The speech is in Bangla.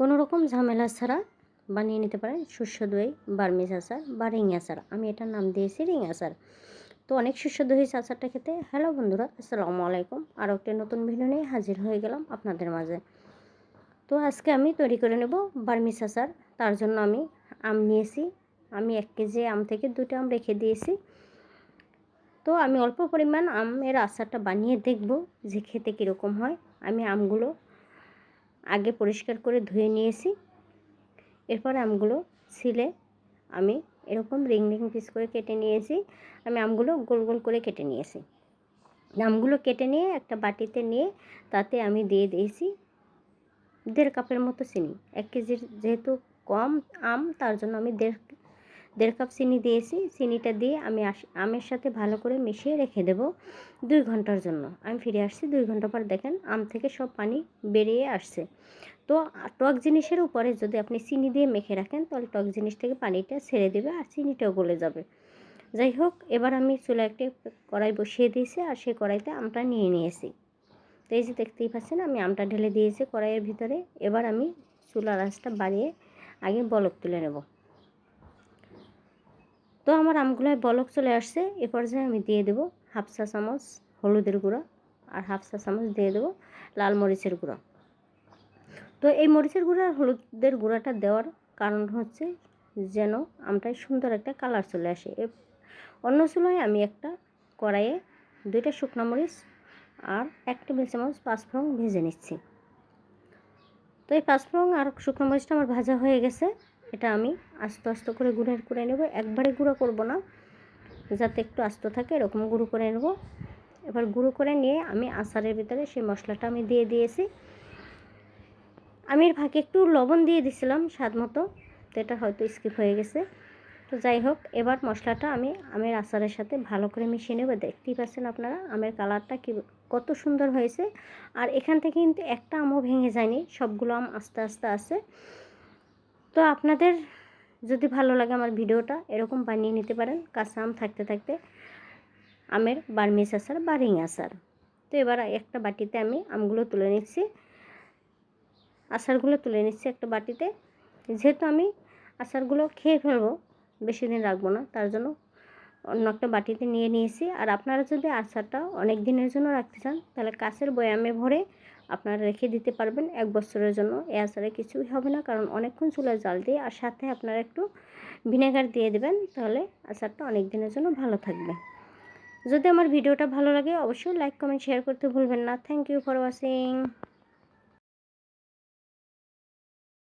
কোনো রকম ঝামেলা ছাড়া বানিয়ে নিতে পারেন সুস্বাদু এই বার্মিজ আচার বা রিং আচার। আমি এটার নাম দিয়েছি রিং আচার। তো অনেক সুস্বাদু হয়েছে আচারটা খেতে। হ্যালো বন্ধুরা, আসসালামু আলাইকুম। আরও একটি নতুন ভিডিও নিয়ে হাজির হয়ে গেলাম আপনাদের মাঝে। তো আজকে আমি তৈরি করে নেব বার্মিজ আচার। তার জন্য আমি আম নিয়েছি। আমি এক কেজি আম থেকে দুটো আম রেখে দিয়েছি। তো আমি অল্প পরিমাণ আমের আচারটা বানিয়ে দেখব যে খেতে কীরকম হয়। আমি আমগুলো আগে পরিষ্কার করে ধুয়ে নিয়েছি। এরপর আমগুলো ছিলে আমি এরকম রিং রিং পিস করে কেটে নিয়েছি। আমি আমগুলো গোল গোল করে কেটে নিয়েছি। আমগুলো কেটে নিয়ে একটা বাটিতে নিয়ে তাতে আমি দিয়ে দিয়েছি দেড় কাপের মতো চিনি। এক কেজির যেহেতু কম আম, তার জন্য আমি দেড় দেড় কাপ চিনি দিয়েছি। চিনিটা দিয়ে আমি আমের সাথে ভালো করে মিশিয়ে রেখে দেব দুই ঘণ্টার জন্য। আমি ফিরে আসছি দুই ঘণ্টা পর দেখেন আম থেকে সব পানি বেরিয়ে আসছে। তো টক জিনিসের উপরে যদি আপনি চিনি দিয়ে মেখে রাখেন তাহলে টক জিনিস থেকে পানিটা ছেড়ে দেবে আর চিনিটাও গলে যাবে। যাই হোক, এবার আমি চুলা একটি কড়াই বসিয়ে দিয়েছি আর সেই কড়াইতে আমটা নিয়ে নিয়েছি। তো এই যে দেখতেই পাচ্ছেন আমি আমটা ঢেলে দিয়েছি কড়াইয়ের ভিতরে। এবার আমি চুলার আঁচটা বাড়িয়ে আগে বলক তুলে নেব। তো আমার আমগুলোয় বলক চলে আসছে, এ পর্যায়ে আমি দিয়ে দেবো হাফ চা চামচ হলুদের গুঁড়ো আর হাফ চা চামচ দিয়ে দেবো লাল মরিচের গুঁড়ো। তো এই মরিচের গুঁড়ো আর হলুদের গুঁড়াটা দেওয়ার কারণ হচ্ছে যেন আমটায় সুন্দর একটা কালার চলে আসে। অন্য চুলায় আমি একটা কড়াইয়ে দুইটা শুকনো মরিচ আর এক টেবিল চামচ পাঁচফোড়ন ভেজে নিচ্ছি। তো এই পাঁচফোড়ন আর শুকনো মরিচটা আমার ভাজা হয়ে গেছে। এটা আমি আস্তে আস্তে করে গুঁড়ের করে নেব। একবারে গুঁড়ো করব না, যাতে একটু আস্ত থাকে, এরকম গুঁড়ো করে নেব। এবার গুঁড়ো করে নিয়ে আমি আচারের ভিতরে সেই মশলাটা আমি দিয়ে দিয়েছি। আমি এর ফাঁকে একটু লবণ দিয়ে দিছিলাম স্বাদ মতো, তো এটা হয়তো স্কিপ হয়ে গেছে। তো যাই হোক, এবার মশলাটা আমি আমের আচারের সাথে ভালো করে মিশিয়ে নেব। দেখতেই পাচ্ছেন আপনারা আমের কালারটা কি, কত সুন্দর হয়েছে। আর এখান থেকে কিন্তু একটা আমও ভেঙে যায়নি, সবগুলো আম আস্তে আস্তে আছে। তো আপনাদের যদি ভালো লাগে আমার ভিডিওটা, এরকম বানিয়ে নিতে পারেন। কাঁচা আম থাকতে থাকতে, আমের বার্মিস আচার বা রিং আচার। তো এবার একটা বাটিতে আমি আমগুলো তুলে নিচ্ছি। আচারগুলো তুলে নিচ্ছি একটা বাটিতে। যেহেতু আমি আচারগুলো খেয়ে ফেলব, বেশি দিন রাখব না, তার জন্য অন্য একটা বাটিতে নিয়ে নিয়েছি। আর আপনারা যদি আচারটা অনেক দিনের জন্য রাখতে চান, তাহলে কাছের বয়ামে ভরে আপনারা রেখে দিতে পারবেন এক বছরের জন্য। এ আচারে কিছুই হবে না, কারণ অনেকক্ষণ চুলায় জাল দিয়ে আর সাথে আপনারা একটু ভিনেগার দিয়ে দেবেন, তাহলে আচারটা অনেক দিনের জন্য ভালো থাকবে। যদি আমার ভিডিওটা ভালো লাগে, অবশ্যই লাইক কমেন্ট শেয়ার করতে ভুলবেন না। Thank you for watching